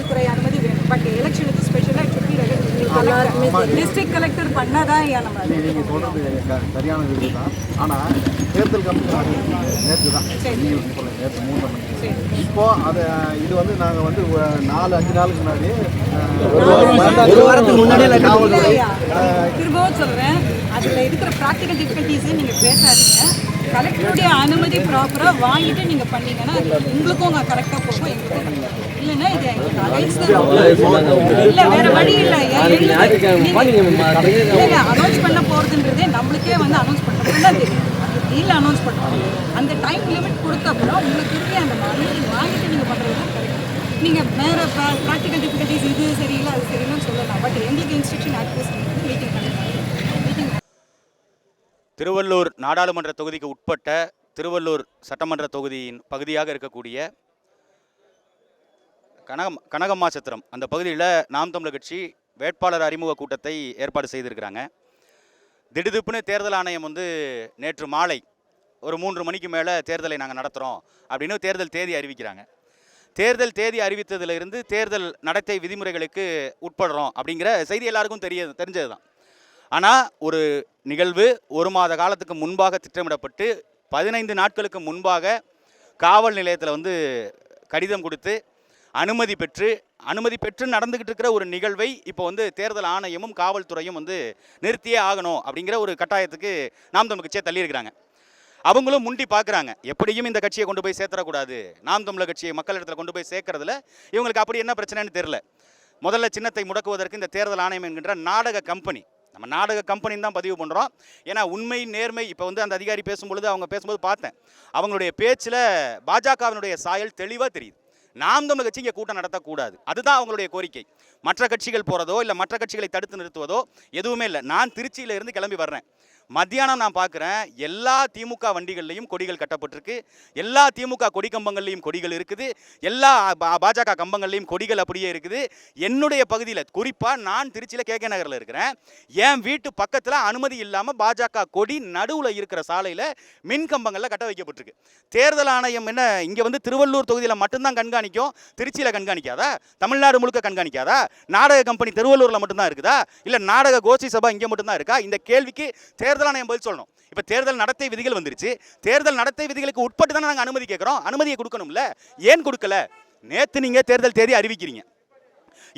காவல்துறை அனுமதி வேணும். பட் எலெக்ஷனுக்கு ஸ்பெஷலாக டிஸ்ட்ரிக்ட் கலெக்டர் பண்ணாதான் நம்ம அதை நீங்க சொல்றது க- சரியான இது தான் ஆனால் தேர்தல் கமிஷன் நேற்று தான். நீங்கள் நேற்று மூணு மணிக்கு இப்போ அதை இது வந்து நாங்கள் வந்து நாலு அஞ்சு நாளுக்கு முன்னாடி? திரும்பவும் சொல்றேன். அதுல இருக்கிற ப்ராக்டிக்கல் டிஃபிகல்ட்டிஸே நீங்க பேசாதீங்க. கலெக்டருடைய அனுமதி ப்ராப்பரா வாங்கிட்டு நீங்க பண்ணீங்கன்னா உங்களுக்கும் அங்க கரெக்டா போகும் எங்களுக்கும். இல்லைன்னா இது. இல்ல வேற வழி இல்ல. இல்ல அனௌன்ஸ் பண்ண போறதுன்றதே நம்மளுக்கே வந்து அனௌன்ஸ் பண்ணணும் தான் தெரியும் அந்த டீல் அனௌன்ஸ் பண்ணணும் அந்த டைம் லிமிட் கொடுத்த அப்புறம் உங்களுக்கு இருக்கே அந்த அனுமதி வாங்கிட்டு நீங்க பண்றது தான் correct. நீங்க வேற ப்ராக்டிக்கல் டிஃபிகல்ட்டிஸ் இது சரியில்லை அது சரியில்லைன்னு சொல்லலாம். பட் எங்களுக்கு instruction actives meeting meeting Thiruvallur நாடாளுமன்ற தொகுதிக்கு உட்பட்ட திருவள்ளூர் சட்டமன்ற தொகுதியின் பகுதியாக இருக்கக்கூடிய கனகம் கனகம்மாசத்திரம் அந்த பகுதியில் நாம் தமிழர் கட்சி வேட்பாளர் அறிமுக கூட்டத்தை ஏற்பாடு செய்திருக்கிறாங்க. திடுதிப்புன்னு தேர்தல் ஆணையம் வந்து நேற்று மாலை ஒரு மூன்று மணிக்கு மேலே தேர்தலை நாங்கள் நடத்துகிறோம் அப்படின்னு தேர்தல் தேதி அறிவிக்கிறாங்க. தேர்தல் தேதி அறிவித்ததிலிருந்து தேர்தல் நடத்தை விதிமுறைகளுக்கு உட்படுறோம் அப்படிங்கிற செய்தி எல்லாருக்கும் தெரிய தெரிஞ்சது தான் ஆனால் ஒரு நிகழ்வு ஒரு மாத காலத்துக்கு முன்பாக திட்டமிடப்பட்டு பதினைந்து நாட்களுக்கு முன்பாக காவல் நிலையத்தில் வந்து கடிதம் கொடுத்து அனுமதி பெற்று அனுமதி பெற்று நடந்துக்கிட்டு இருக்கிற ஒரு நிகழ்வை இப்போ வந்து தேர்தல் ஆணையமும் காவல்துறையும் வந்து நிறுத்தியே ஆகணும் அப்படிங்கிற ஒரு கட்டாயத்துக்கு நாம் தமிழ் கட்சியை தள்ளியிருக்கிறாங்க. அவங்களும் முண்டி பார்க்குறாங்க. எப்படியும் இந்த கட்சியை கொண்டு போய் சேர்த்துடக்கூடாது நாம் தமிழர் கட்சியை மக்கள் இடத்துல கொண்டு போய் சேர்க்கறதுல இவங்களுக்கு அப்படி என்ன பிரச்சனைன்னு தெரில முதல்ல சின்னத்தை முடக்குவதற்கு இந்த தேர்தல் ஆணையம் என்கின்ற நாடக கம்பெனி நம்ம நாடக கம்பெனின்னு தான் பதிவு பண்ணுறோம் ஏன்னா உண்மை நேர்மை இப்போ வந்து அந்த அதிகாரி பேசும்பொழுது அவங்க பேசும்போது பார்த்தேன். அவங்களுடைய பேச்சில் பாஜகவினுடைய சாயல் தெளிவாக தெரியுது. நாம் தமிழ் கட்சி இங்கே கூட்டம் நடத்தக்கூடாது. அதுதான் அவங்களுடைய கோரிக்கை. மற்ற கட்சிகள் போகிறதோ இல்லை மற்ற கட்சிகளை தடுத்து நிறுத்துவதோ எதுவுமே இல்லை. நான் திருச்சியில இருந்து கிளம்பி வர்றேன். மத்தியானம் நான் பார்க்குறேன் எல்லா திமுக வண்டிகள்லையும் கொடிகள் கட்டப்பட்டிருக்கு. எல்லா திமுக கொடி கம்பங்கள்லையும் கொடிகள் இருக்குது. எல்லா பா- பாஜக கம்பங்கள்லையும் கொடிகள் அப்படியே இருக்குது. என்னுடைய பகுதியில் குறிப்பாக நான் திருச்சியில் கே கே நகரில் இருக்கிறேன். என் வீட்டு பக்கத்தில் அனுமதி இல்லாமல் பாஜக கொடி நடுவில் இருக்கிற சாலையில் மின் கம்பங்களில் கட்ட வைக்கப்பட்டிருக்கு. தேர்தல் ஆணையம் என்ன இங்கே வந்து திருவள்ளூர் தொகுதியில் மட்டும்தான் கண்காணிக்கும்? திருச்சியில் கண்காணிக்காதா? தமிழ்நாடு முழுக்க கண்காணிக்காதா? நாடக கம்பெனி திருவள்ளூரில் மட்டும்தான் இருக்குதா? இல்லை நாடக கோஷ்டி சபா இங்கே மட்டும்தான் இருக்கா? இந்த கேள்விக்கு தேர்தல் ஆணையம் பதில் சொல்லணும். இப்போ தேர்தல் நடத்தை விதிகள் வந்துருச்சு. தேர்தல் நடத்தை விதிகளுக்கு உட்பட்டு தானே நாங்கள் அனுமதி கேட்குறோம் அனுமதியை கொடுக்கணும்ல. ஏன் கொடுக்கல? நேற்று நீங்கள் தேர்தல் தேதி அறிவிக்கிறீங்க.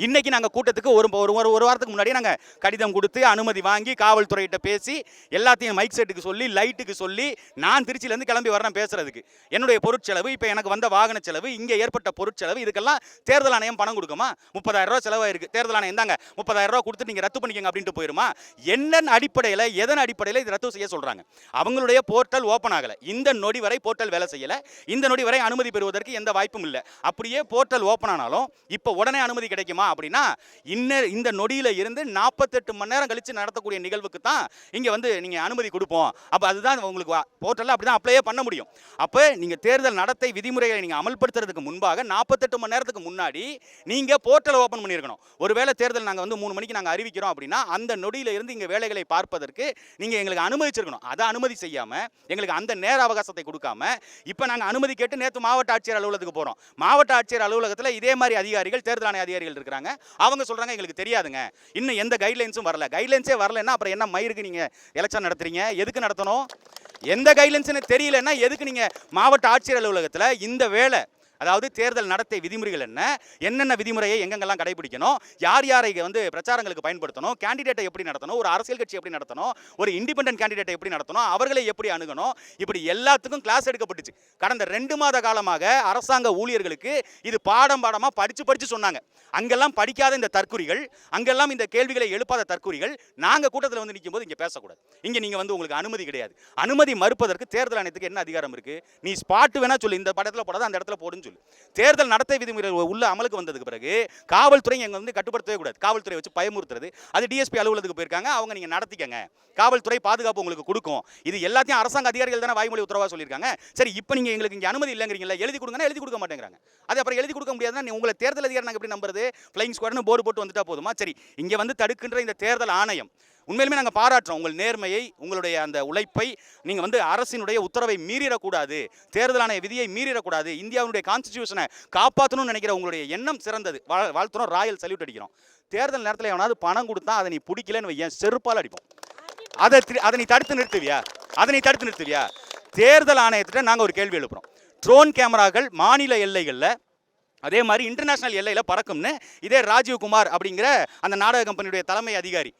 இன்னைக்கு நாங்கள் கூட்டத்துக்கு ஒரு ஒரு ஒரு ஒரு வாரத்துக்கு முன்னாடி நாங்கள் கடிதம் கொடுத்து அனுமதி வாங்கி காவல்துறையிட்ட பேசி எல்லாத்தையும் மைக் செட்டுக்கு சொல்லி லைட்டுக்கு சொல்லி நான் திருச்சியிலேருந்து கிளம்பி வரேன் பேசுறதுக்கு. என்னுடைய பொருட்செலவு இப்போ எனக்கு வந்த வாகன செலவு இங்கே ஏற்பட்ட பொருட்செலவு இதுக்கெல்லாம் தேர்தல் ஆணையம் பணம் கொடுக்குமா? முப்பதாயிரம் ரூபா செலவாயிருக்கு. தேர்தல் ஆணையம் தாங்க முப்பதாயிரம் ரூபா கொடுத்து நீங்கள் ரத்து பண்ணிக்கங்க அப்படின்ட்டு போயிருமா? என்னென்ன அடிப்படையில் எதன் அடிப்படையில் இது ரத்து செய்ய சொல்கிறாங்க அவங்களுடைய போர்ட்டல் ஓப்பன் ஆகலை. இந்த நொடி வரை போர்ட்டல் வேலை செய்யலை. இந்த நொடி வரை அனுமதி பெறுவதற்கு எந்த வாய்ப்பும் இல்லை. அப்படியே போர்ட்டல் ஓப்பன் ஆனாலும் இப்போ உடனே அனுமதி கிடைக்குமா? அப்படின்னா இன்ன இந்த நொடியில இருந்து நாற்பத்தெட்டு மணி நேரம் கழிச்சு நடத்தக்கூடிய நிகழ்வுக்கு தான் இங்க வந்து நீங்க அனுமதி கொடுப்போம். அப்போ அதுதான் உங்களுக்கு போர்ட்டலில் அப்படி தான் அப்ளையே பண்ண முடியும். அப்போ நீங்க தேர்தல் நடத்தை விதிமுறைகளை நீங்க அமல்படுத்துறதுக்கு முன்பாக நாற்பத்தெட்டு மணி நேரத்துக்கு முன்னாடி நீங்க போர்ட்டலை ஓப்பன் பண்ணியிருக்கணும். ஒருவேளை தேர்தல் நாங்கள் வந்து மூணு மணிக்கு நாங்கள் அறிவிக்கிறோம் அப்படின்னா அந்த நொடியில இருந்து இங்க வேலைகளை பார்ப்பதற்கு நீங்க எங்களுக்கு அனுமதிச்சிருக்கணும். அதை அனுமதி செய்யாமல் எங்களுக்கு அந்த நேர அவகாசத்தை கொடுக்காம இப்போ நாங்கள் அனுமதி கேட்டு நேற்று மாவட்ட ஆட்சியர் அலுவலகத்துக்கு போகிறோம் மாவட்ட ஆட்சியர் அலுவலகத்தில் இதே மாதிரி அதிகாரிகள் தேர்தல் ஆணைய அதிகாரிகள் இருக்கிறாங்க. அவங்க சொல்கிறாங்க எங்களுக்கு தெரியாதுங்க. இன்னும் எந்த கைட்லைன்ஸும் வரல. கைட்லைன்ஸே வரலன்னா அப்புறம் என்ன மயிருக்கு நீங்கள் எலெக்ஷன் நடத்துறீங்க? எதுக்கு நடத்தணும்? எந்த கைட்லைன்ஸ்னு தெரியலன்னா எதுக்கு நீங்கள் மாவட்ட ஆட்சியர் அலுவலகத்தில் இந்த வேலை அதாவது தேர்தல் நடத்தை விதிமுறைகள் என்ன என்னென்ன விதிமுறையை எங்கெங்கெல்லாம் கடைபிடிக்கணும் யார் யாரை வந்து பிரச்சாரங்களுக்கு பயன்படுத்தணும் கேண்டிடேட்டை எப்படி நடத்தணும் ஒரு அரசியல் கட்சி எப்படி நடத்தணும் ஒரு இண்டிபெண்டன்ட் கேண்டிடேட்டை எப்படி நடத்தணும் அவர்களை எப்படி அணுகணும் இப்படி எல்லாத்துக்கும் கிளாஸ் எடுக்கப்பட்டுச்சு. கடந்த ரெண்டு மாத காலமாக அரசாங்க ஊழியர்களுக்கு இது பாடம் பாடமாக படித்து படித்து சொன்னாங்க. அங்கெல்லாம் படிக்காத இந்த தற்குறிகள் அங்கெல்லாம் இந்த கேள்விகளை எழுப்பாத தற்குறிகள் நாங்கள் கூட்டத்தில் வந்து நிற்கும் போது இங்கே பேசக்கூடாது. இங்கே நீங்கள் வந்து உங்களுக்கு அனுமதி கிடையாது. அனுமதி மறுப்பதற்கு தேர்தல் ஆணையத்துக்கு என்ன அதிகாரம் இருக்குது நீ ஸ்பாட் வேணா சொல்லு இந்த படத்தில் போடாத அந்த இடத்துல போடுன்னு சொல்லு. தேர்தல் நடத்தை விதிமுறை உள்ள அமலுக்கு வந்ததுக்கு பிறகு காவல்துறை எங்க வந்து கட்டுப்படுத்தவே கூடாது. காவல்துறை வச்சு பயமுறுத்துறது. அது டிஎஸ்பி அலுவலகத்துக்கு போயிருக்காங்க அவங்க நீங்க நடத்திக்கங்க. காவல்துறை பாதுகாப்பு உங்களுக்கு கொடுக்கும். இது எல்லாத்தையும் அரசாங்க அதிகாரிகள் தானே வாய்மொழி உத்தரவா சொல்லியிருக்காங்க. சரி இப்போ நீங்க எங்களுக்கு இங்க அனுமதி இல்லைங்கிறீங்களா எழுதி கொடுங்கன்னா எழுதி கொடுக்க மாட்டேங்கிறாங்க. அது அப்புறம் எழுதி கொடுக்க முடியாதுன்னா நீ உங்களை தேர்தல் அதிகாரி நாங்கள் எப்படி நம்புறது? ஃப்ளைங் ஸ்குவாட்னு போர்டு போட்டு வந்துட்டா போதுமா? சரி இங்கே வந்து தடுக்கின்ற இந்த தேர்தல் ஆணையம் உண்மையிலுமே நாங்கள் பாராட்டுறோம். உங்கள் நேர்மையை உங்களுடைய அந்த உழைப்பை நீங்கள் வந்து அரசினுடைய உத்தரவை மீறிடக்கூடாது. தேர்தல் ஆணைய விதியை மீறிடக்கூடாது. இந்தியாவுடைய கான்ஸ்டிடியூஷனை காப்பாற்றணும்னு நினைக்கிற உங்களுடைய எண்ணம் சிறந்தது. வாழ்த்துறோம். ராயல் சல்யூட் அடிக்கிறோம். தேர்தல் நேரத்தில் எவனாவது பணம் கொடுத்தா அதை நீ பிடிக்கலன்னு வையன் செருப்பால் அடிப்போம். அதை அதை நீ தடுத்து நிறுத்துவியா? அதை நீ தடுத்து நிறுத்துவியா? தேர்தல் ஆணையத்திட்ட நாங்கள் ஒரு கேள்வி எழுப்புறோம். ட்ரோன் கேமராக்கள் மாநில எல்லைகளில் அதே மாதிரி இன்டர்நேஷனல் எல்லையில் பறக்கும்னு இதே ராஜீவ்குமார் அப்படிங்கிற அந்த நாடக கம்பெனியுடைய தலைமை அதிகாரி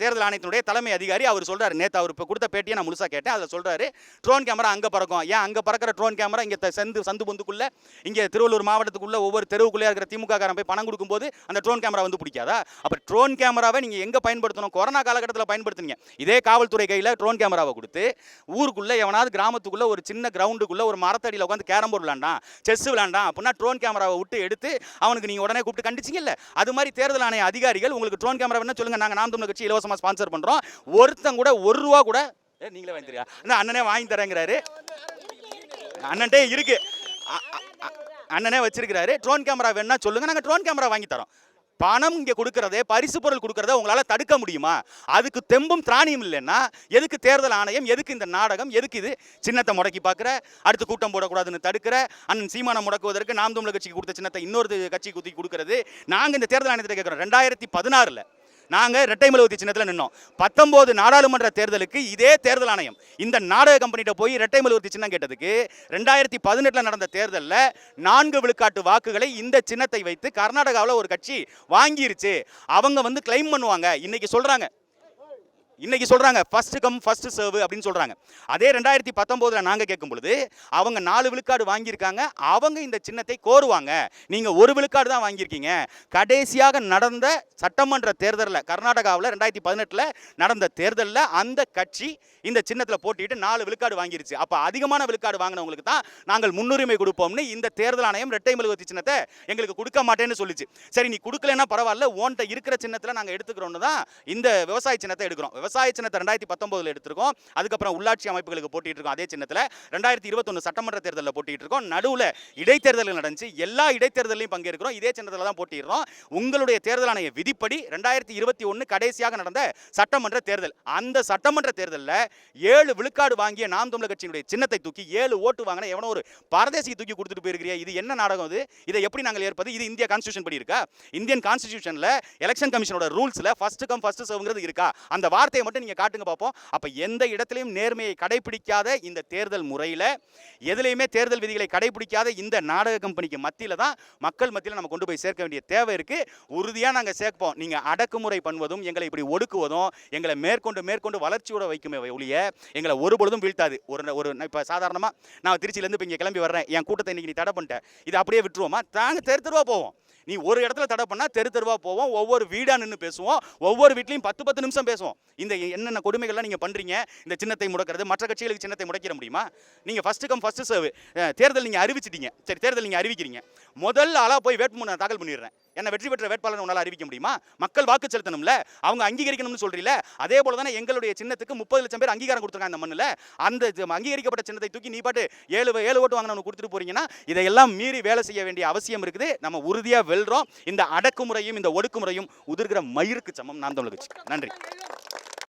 தேர்தல் ஆணையத்தினுடைய தலைமை அதிகாரி அவர் சொல்கிறார் நேற்று அவர் இப்போ கொடுத்த பேட்டியை நான் முழுசாக கேட்டேன். அதில் சொல்கிறாரு ட்ரோன் கேமரா அங்கே பறக்கும். ஏன் அங்கே பறக்கிற ட்ரோன் கேமரா இங்கே சந்து சந்து பொந்துக்குள்ளே இங்கே திருவள்ளூர் மாவட்டத்துக்குள்ளே ஒவ்வொரு தெருவுக்குள்ளே இருக்கிற திமுக காரன் போய் பணம் கொடுக்கும்போது அந்த ட்ரோன் கேமரா வந்து பிடிக்காதா? அப்போ ட்ரோன் கேமராவை நீங்கள் எங்கே பயன்படுத்தணும்? கொரோனா காலகட்டத்தில் பயன்படுத்துனீங்க. இதே காவல்துறை கையில் ட்ரோன் கேமராவை கொடுத்து ஊருக்குள்ளே எவனாவது கிராமத்துக்குள்ளே ஒரு சின்ன கிரவுண்டுக்குள்ளே ஒரு மரத்தடியில் உட்காந்து கேரம் போர்டு விளாண்டான் செஸ் விளாண்டான் அப்படின்னா ட்ரோன் கேமராவை விட்டு எடுத்து அவனுக்கு நீங்கள் உடனே கூப்பிட்டு கண்டிச்சிங்கல்ல அது மாதிரி தேர்தல் ஆணைய அதிகாரிகள் உங்களுக்கு ட்ரோன் கேமரா என்ன சொல்லுங்க. நாங்கள் நாம் தமிழ் கட்சி இலவசமாக ஸ்பான்சர் பண்ணுறோம் ஒருத்தன் கூட ஒரு ரூபா கூட ஏ நீங்களே வாங்கி தரியா அண்ணனே வாங்கி தரேங்கிறாரு. அண்ணன்ட்டே இருக்கு. அண்ணனே வச்சிருக்கிறாரு. ட்ரோன் கேமரா வேணா சொல்லுங்க நாங்கள் ட்ரோன் கேமரா வாங்கி தரோம். பணம் இங்கே கொடுக்கறதே பரிசு பொருள் கொடுக்கறத உங்களால் தடுக்க முடியுமா? அதுக்கு தெம்பும் திராணியும் இல்லைன்னா எதுக்கு தேர்தல் ஆணையம் எதுக்கு இந்த நாடகம் எதுக்கு இது? சின்னத்தை முடக்கி பார்க்குற அடுத்து கூட்டம் போடக்கூடாதுன்னு தடுக்கிற அண்ணன் சீமானம் முடக்குவதற்கு நாம் தமிழர் கட்சிக்கு கொடுத்த சின்னத்தை இன்னொரு கட்சி குத்தி கொடுக்கறது. நாங்கள் இந்த தேர்தல் ஆணையத்தை கேட்குறோம். ரெண்டாயிரத்தி பதினாறில். நாங்கள் ரெட்டை மெழுகுத்தி சின்னத்தில் நின்னோம். பத்தொம்போது நாடாளுமன்ற தேர்தலுக்கு இதே தேர்தல் ஆணையம். இந்த நாடக கம்பெனிகிட்ட போய் ரெட்டை மெழுகுத்தி சின்னம் கேட்டதுக்கு ரெண்டாயிரத்தி பதினெட்டில் நடந்த தேர்தலில் நான்கு விழுக்காட்டு வாக்குகளை இந்த சின்னத்தை வைத்து கர்நாடகாவில் ஒரு கட்சி வாங்கிருச்சு. அவங்க வந்து கிளைம் பண்ணுவாங்க. இன்னைக்கு சொல்கிறாங்க இன்னைக்கு சொல்கிறாங்க ஃபர்ஸ்ட் கம் ஃபர்ஸ்ட் சர்வ் அப்படின்னு சொல்கிறாங்க அதே ரெண்டாயிரத்தி பத்தொம்போதில் நாங்கள் கேட்கும் பொழுது அவங்க நாலு விழுக்காடு வாங்கியிருக்காங்க அவங்க இந்த சின்னத்தை கோருவாங்க. நீங்கள் ஒரு விழுக்காடு தான் வாங்கியிருக்கீங்க. கடைசியாக நடந்த சட்டமன்ற தேர்தலில் கர்நாடகாவில் ரெண்டாயிரத்தி பதினெட்டில் நடந்த தேர்தலில் அந்த கட்சி இந்த சின்னத்தில் போட்டிட்டு நாலு விழுக்காடு வாங்கிருச்சு. அப்போ அதிகமான விழுக்காடு வாங்கினவங்களுக்கு தான் நாங்கள் முன்னுரிமை கொடுப்போம்னு இந்த தேர்தல் ஆணையம் ரெட்டை மெழுகுவத்தி சின்னத்தை எங்களுக்கு கொடுக்க மாட்டேன்னு சொல்லிச்சு. சரி நீ கொடுக்கலன்னா பரவாயில்ல ஓன்ட்ட இருக்கிற சின்னத்தில் நாங்கள் எடுத்துக்கிறோன்னு தான் இந்த விவசாய சின்னத்தை எடுக்கிறோம். விவசாய சின்னத்தை ரெண்டாயிரத்தி பத்தொன்பதில் எடுத்திருக்கோம். அதுக்கப்புறம் உள்ளாட்சி அமைப்புகளுக்கு போட்டிட்டு இருக்கோம் அதே சின்னத்தில் ரெண்டாயிரத்தி இருபத்தொன்று சட்டமன்ற தேர்தலில் போட்டிட்டு இருக்கோம் நடுவில் இடைத்தேர்தல் நடந்துச்சு. எல்லா இடைத்தேர்தலையும் பங்கேற்கிறோம். இதே சின்னத்தில் தான் போட்டிடுறோம் உங்களுடைய தேர்தல் ஆணைய விதிப்படி ரெண்டாயிரத்தி இருபத்தி ஒன்று கடைசியாக நடந்த சட்டமன்ற தேர்தல். அந்த சட்டமன்ற தேர்தலில் ஏழு விழுக்காடு வாங்கிய நாம் தமிழர் கட்சியினுடைய சின்னத்தை தூக்கி ஏழு ஓட்டு வாங்கின எவனோ ஒரு பரதேசிக்கு தூக்கி கொடுத்துட்டு போயிருக்கிறியா? இது என்ன நாடகம் இது இதை எப்படி நாங்கள் ஏற்பது? இது இந்திய கான்ஸ்டியூஷன் படி இருக்கா? இந்தியன் கான்ஸ்டியூஷனில் எலெக்ஷன் கமிஷனோட ரூல்ஸில் ஃபர்ஸ்ட் கம் ஃபர்ஸ்ட் சர்வ்ங்கிறது இருக்கா? அந்த வார்த்தை வார்த்தையை மட்டும் நீங்க காட்டுங்க பார்ப்போம் அப்போ எந்த இடத்துலையும் நேர்மையை கடைபிடிக்காத இந்த தேர்தல் முறையில எதுலையுமே தேர்தல் விதிகளை கடைபிடிக்காத இந்த நாடக கம்பெனிக்கு மத்தியில தான் மக்கள் மத்தியில் நம்ம கொண்டு போய் சேர்க்க வேண்டிய தேவை இருக்கு. உறுதியா நாங்க சேர்ப்போம். நீங்க அடக்குமுறை பண்ணுவதும் எங்களை இப்படி ஒடுக்குவதும் எங்களை மேற்கொண்டு மேற்கொண்டு வளர்ச்சியோட வைக்குமே ஒழிய எங்களை ஒரு பொழுதும் வீழ்த்தாது. ஒரு ஒரு இப்போ சாதாரணமாக நான் திருச்சியிலேருந்து இப்போ இங்கே கிளம்பி வர்றேன். என் கூட்டத்தை இன்னைக்கு நீ தடை பண்ணிட்டேன் இது அப்படியே விட்டுருவோமா? தாங்க தெரு தெருவா போவோம். நீ ஒரு இடத்துல தடை பண்ணால் தெரு தெருவா போவோம் ஒவ்வொரு வீடா நின்று பேசுவோம் ஒவ்வொரு வீட்லையும் பத்து பத்து நிமிஷம் பேசுவோம். இந்த என்னென்ன கொடுமைகள்லாம் நீங்கள் பண்ணுறீங்க இந்த சின்னத்தை முடக்கிறது மற்ற கட்சிகளுக்கு சின்னத்தை முடக்கிற முடியுமா? நீங்கள் ஃபஸ்ட்டு கம் ஃபர்ஸ்ட் சர்வ் தேர்தல் நீங்கள் அறிவிச்சிட்டீங்க. சரி தேர்தல் நீங்கள் அறிவிக்கிறீங்க. முதல்ல ஆளாக போய் வேட்புமனு தாக்கல் பண்ணிடுறேன். என்ன வெற்றி பெற்ற வேட்பாளர் உன்னால் அறிவிக்க முடியுமா? மக்கள் வாக்கு செலுத்தணும்ல. அவங்க அங்கீகரிக்கணும்னு சொல்றீல அதே போல தானே எங்களுடைய சின்னத்துக்கு முப்பது லட்சம் பேர் அங்கீகாரம் கொடுத்துருக்காங்க அந்த மண்ணில். அந்த அங்கீகரிக்கப்பட்ட சின்னத்தை தூக்கி நீ பாட்டு ஏழு ஏழு ஓட்டு வாங்கினவனு கொடுத்துட்டு போறீங்கன்னா இதையெல்லாம் மீறி வேலை செய்ய வேண்டிய அவசியம் இருக்குது. நம்ம உறுதியாக வெல்றோம். இந்த அடக்குமுறையும் இந்த ஒடுக்குமுறையும் உதிர்கிற மயிருக்கு சமம். நான் தமிழ் நன்றி.